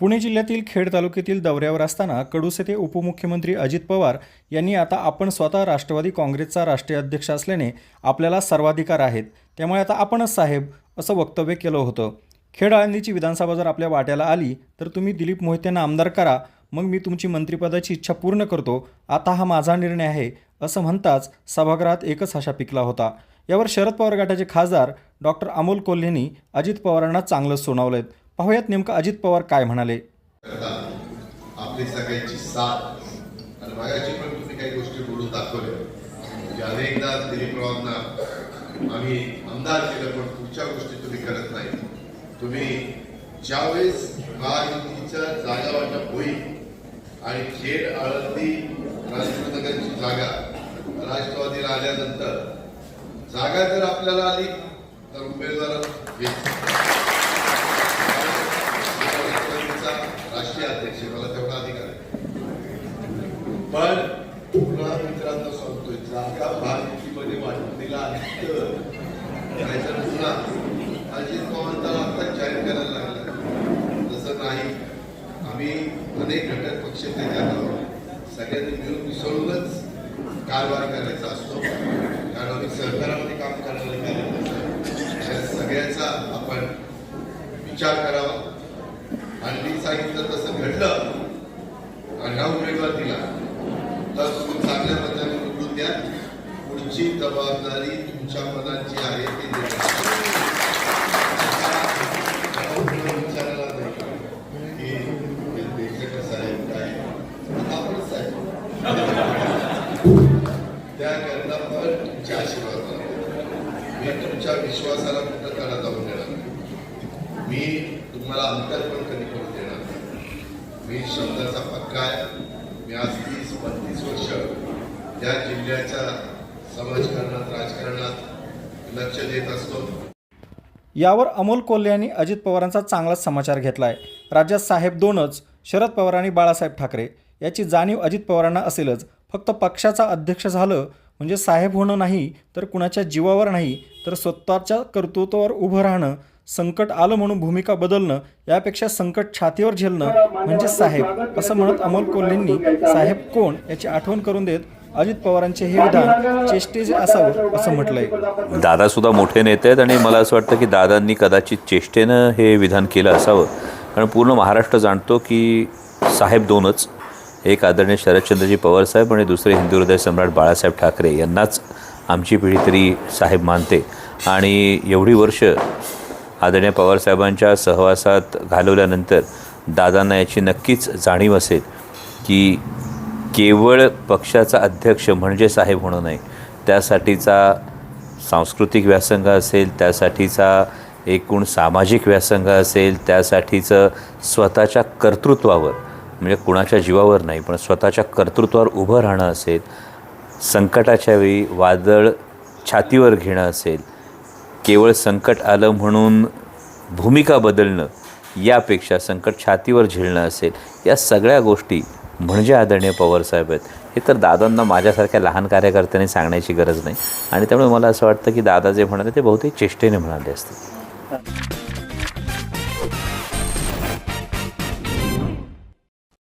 पुणे जिल्ह्यातील खेड तालुक्यातील दौऱ्यावर असताना कडूस येथे उपमुख्यमंत्री अजित पवार यांनी आता आपण स्वतः राष्ट्रवादी काँग्रेसचा राष्ट्रीय अध्यक्ष असल्याने आपल्याला सर्वाधिकार आहेत. त्यामुळे आता आपणच साहेब असं वक्तव्य केलं होतं. खेड आळंदीची विधानसभा जर आपल्या वाट्याला आली तर तुम्ही दिलीप मोहितेंना आमदार करा. मग मी तुमची मंत्रिपदाची इच्छा पूर्ण करतो. आता हा माझा निर्णय आहे असं म्हणताच सभागृहात एकच हशा पिकला होता. यावर शरद पवार गटाचे खासदार डॉक्टर अमोल कोल्हेंनी अजित पवारांना चांगलंच सुनावलंय. पाहूयात नेमकं अजित पवार काय म्हणाले. आपली सगळ्यांची साथ. आणि मागाची पण तुम्ही काही गोष्टी बोलून दाखवल्या. म्हणजे अनेकदा दिलीपरावांना आम्ही आमदार केलं पण पुढच्या गोष्टी तुम्ही करत नाही. तुम्ही ज्यावेळेस महायुतीच्या जागा वाटप होईल आणि खेड आळंदी राजनगरची जागा राष्ट्रवादीला आल्यानंतर जागा जर आपल्याला आली तर उमेदवार राष्ट्रवादीचा राष्ट्रीय अध्यक्ष मला तेवढा अधिकार आहे पण पुन्हा मित्रांनो सांगतोय जागा महायुतीमध्ये वाटून दिला तर नाहीतर पुन्हा अजित पवारांना आता जाहीर करायला लागला. तसं नाही. आम्ही अनेक घटक पक्ष त्याच्यात आहोत सगळ्यांनी मिळून मिसळूनच कारभार करायचा असतो. कारण आम्ही सहकारामध्ये काम करायला निघालेलो असतो. सगळ्याचा आपण विचार करावा. आणि मी सांगितलं तसं घडलं. आणि हा उमेदवार दिला. तुमची जबाबदारी तुमच्या मनात जी आहे ती देण्याची. नाही की हे साहेब काय आपण साहेब त्याकरता पण तुमच्या आशीर्वाद मी तुमच्या विश्वासाला कुठं तडा जाऊन देणार नाही. मी तुम्हाला अंतर पण कधी करून देणार नाही. मी शब्दाचा पक्का आहे मी आज तीस पस्तीस वर्ष त्या जिल्ह्याच्या समाजकारणात राजकारणात लक्ष देत असतो. यावर अमोल कोल्हे यांनी अजित पवारांचा चांगलाच समाचार घेतला आहे राज्यात साहेब दोनच शरद पवार आणि बाळासाहेब ठाकरे. याची जाणीव अजित पवारांना असेलच. फक्त पक्षाचा अध्यक्ष झालं म्हणजे साहेब होणं नाही तर कुणाच्या जीवावर नाही तर स्वतःच्या कर्तृत्वावर उभं राहणं संकट आलं म्हणून भूमिका बदलणं यापेक्षा संकट छातीवर झेलणं म्हणजे साहेब असं म्हणत अमोल कोल्हेंनी साहेब कोण याची आठवण करून देत अजित पवारांचे हे विधान चेष्टेचे असावं असं म्हटलंय. दादा सुद्धा मोठे नेते आहेत आणि मला असं वाटतं की दादांनी कदाचित चेष्टेनं हे विधान केलं असावं. कारण पूर्ण महाराष्ट्र जाणतो की साहेब दोनच एक आदरणीय शरदचंद्रजी पवार साहेब आणि दुसरे हिंदू हृदय सम्राट बाळासाहेब ठाकरे यांनाच आमची पिढी तरी साहेब मानते. आणि एवढी वर्ष आदरणीय पवारसाहेबांच्या सहवासात घालवल्यानंतर दादांना याची नक्कीच जाणीव असेल की केवळ पक्षाचा अध्यक्ष म्हणजे साहेब होणं नाही. त्यासाठीचा सांस्कृतिक व्यासंग असेल त्यासाठीचा एकूण सामाजिक व्यासंग असेल त्यासाठीचं स्वतःच्या कर्तृत्वावर म्हणजे कुणाच्या जीवावर नाही पण स्वतःच्या कर्तृत्वावर उभं राहणं असेल संकटाच्या वेळी वादळ छातीवर घेणं असेल केवळ संकट आलं म्हणून भूमिका बदलणं यापेक्षा संकट छातीवर झेलणं असेल या सगळ्या गोष्टी म्हणजे आदरणीय पवारसाहेब आहेत. हे तर दादांना माझ्यासारख्या लहान कार्यकर्त्यांनी सांगण्याची गरज नाही. आणि त्यामुळे मला असं वाटतं की दादा जे म्हणाले ते बहुतेक चेष्टेने म्हणाले असते